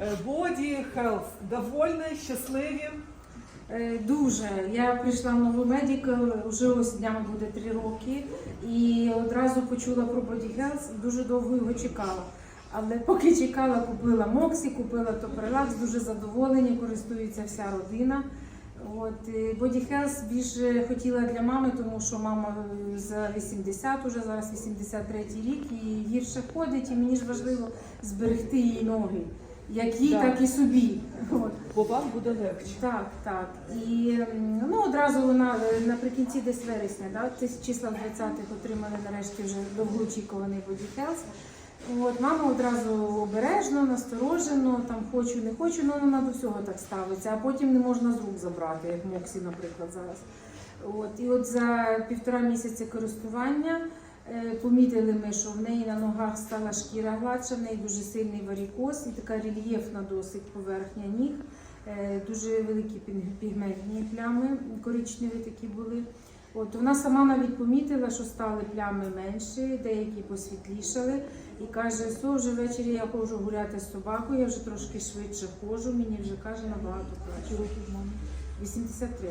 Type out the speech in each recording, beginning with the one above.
Е, Body Health. Довольні, щасливі. Е, Дуже. Я прийшла в нову медикал, вже ось днями буде три роки, і одразу почула про Body Health, дуже довго його чекала. Але поки чекала, купила Моксі, купила Топрелакс, дуже задоволені, користується вся родина. От е, Body Health більше хотіла для мами, тому що мама е, за 80, уже зараз 83 рік, і гірше ходить, і мені ж важливо зберегти її ноги, як їй, Так. так і собі. От. Бо вам буде легше. Так, так. І ну, одразу вона е, наприкінці десь вересня, да, числа 20-х отримали нарешті вже довгоочікуваний Body Health. От, мама одразу обережно, насторожено, там хочу, не хочу, ну вона до всього так ставиться, а потім не можна з рук забрати, як Моксі, наприклад, зараз. От, і от за півтора місяця користування помітили ми, що в неї на ногах стала шкіра гладша, в неї дуже сильний варікоз і така рельєфна досить поверхня ніг. Е, Дуже великі пігментні плями, коричневі такі були. От вона сама навіть помітила, що стали плями менші, деякі посвітлішали. І каже, що вже ввечері я ходжу гуляти з собакою, я вже трошки швидше ходжу, мені вже каже набагато краще. роки в 83.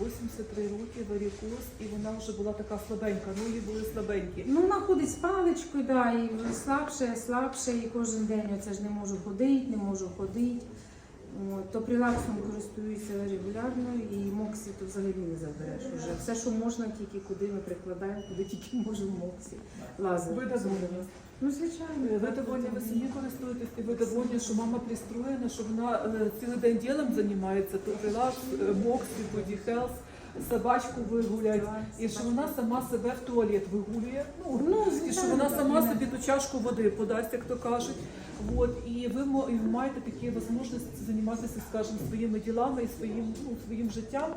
83 роки, варікоз, і вона вже була така слабенька, ноги були слабенькі. Ну, вона ходить з паличкою, да, і вже слабше, слабше, і кожен день оце ж не можу ходити, не можу ходити. От, то прилапсом користуюся регулярно і моксі то взагалі не забереш уже. Все, що можна, тільки куди ми прикладаємо, куди тільки можемо моксі. Лазер. Ви довольні? Ну, звичайно. Ви довольні, ви самі користуєтесь, і ви довольні, що мама пристроєна, що вона е, цілий день ділом займається, то релакс, е, моксі, боді хелс, собачку вигулять, і що вона сама себе в туалет вигулює. Ну, Ну, і що вона сама собі ту чашку води подасть, як то кажуть. Вот, і ви мо- і ви маєте такі можливості займатися, скажімо, своїми ділами і своїм, ну, своїм життям,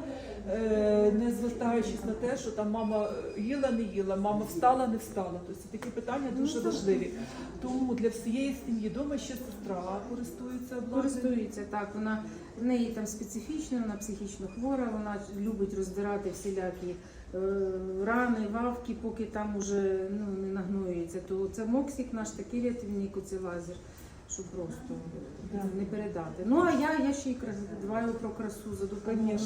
е, не звертаючись на те, що там мама їла, не їла, мама встала, не встала. Тобто такі питання дуже Ну, важливі. Тому для всієї сім'ї дома ще сестра користується. Користується так. Вона в неї там специфічно, вона психічно хвора, вона любить розбирати всілякі е, рани, вавки, поки там уже ну, не нагноюється. То це моксик наш такий рятівник, оце лазер, що просто не передати. Ну а я, я ще й дбаю про красу за допомогою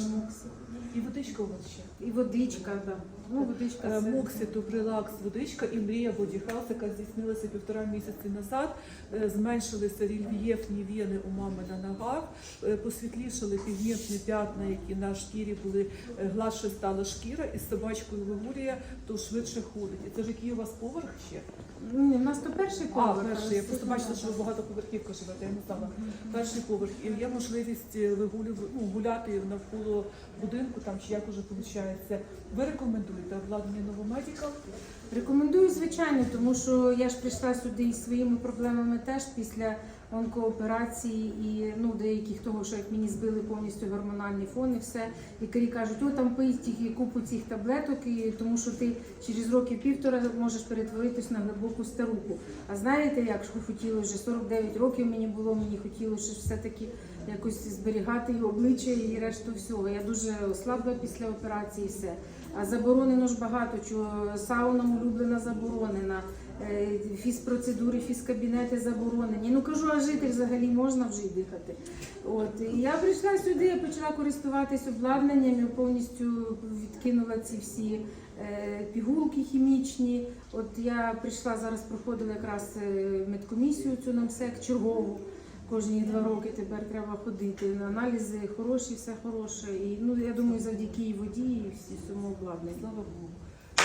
І водичка у вас ще. І водичка, да. Ну, водичка Е, це- Моксі, Добрилакс, водичка і мрія Боді Health, яка здійснилася півтора місяці назад. Е, Зменшилися рельєфні вени у мами на ногах, е, посвітлішали пігментні п'ятна, які на шкірі були гладше стала шкіра, і з собачкою вигулює, то швидше ходить. І це ж який у вас поверх ще? Ні, у нас то перший А, поверх. перший. Я просто бачила, що ви багатоповерхівка живете, я не знала. Перший поверх. І є можливість е, вигулю, ну, гуляти навколо будинку, там чи як уже виходить. Ви рекомендуєте обладнання Новомедікал? Рекомендую, звичайно, тому що я ж прийшла сюди із своїми проблемами теж після онкооперації і ну деяких того, що як мені збили повністю гормональний фон і все. Лікарі кажуть, о там пий тільки купу цих таблеток, і тому що ти через роки півтора можеш перетворитись на глибоку старуху. А знаєте, як хотілося вже 49 років мені було, мені хотілося все-таки якось зберігати і обличчя і решту всього. Я дуже ослабла після операції і все. А заборонено ж багато чого. Сауна улюблена заборонена, фізпроцедури, фізкабінети заборонені. Ну кажу, а жити взагалі можна вже й дихати. От і я прийшла сюди, я почала користуватись обладнанням, я повністю відкинула ці всі е, пігулки хімічні. От я прийшла зараз, проходила якраз е, медкомісію цю на МСЕК чергову. Кожні два роки тепер треба ходити. На аналізи хороші, все хороше. І ну я думаю, завдяки і воді, і всі цьому обладнанню. Слава Богу.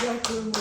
Дякуємо.